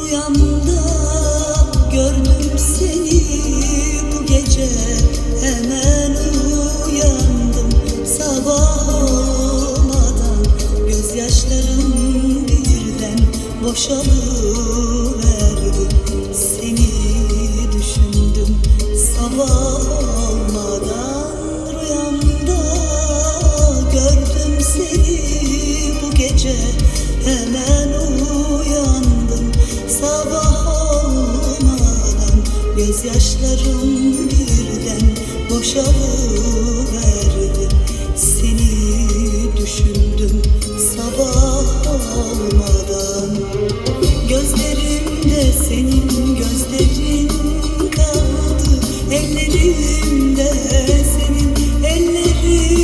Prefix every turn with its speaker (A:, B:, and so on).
A: Rüyamda gördüm seni bu gece. Hemen uyandım sabah olmadan Gözyaşlarım birden boşalıverdi. Seni düşündüm sabah olmadan Rüyamda gördüm seni bu gece. Hemen Gözyaşlarım birden boşalıverdi. Seni düşündüm sabah olmadan. Gözlerimde senin gözlerin kaldı. Ellerimde senin ellerin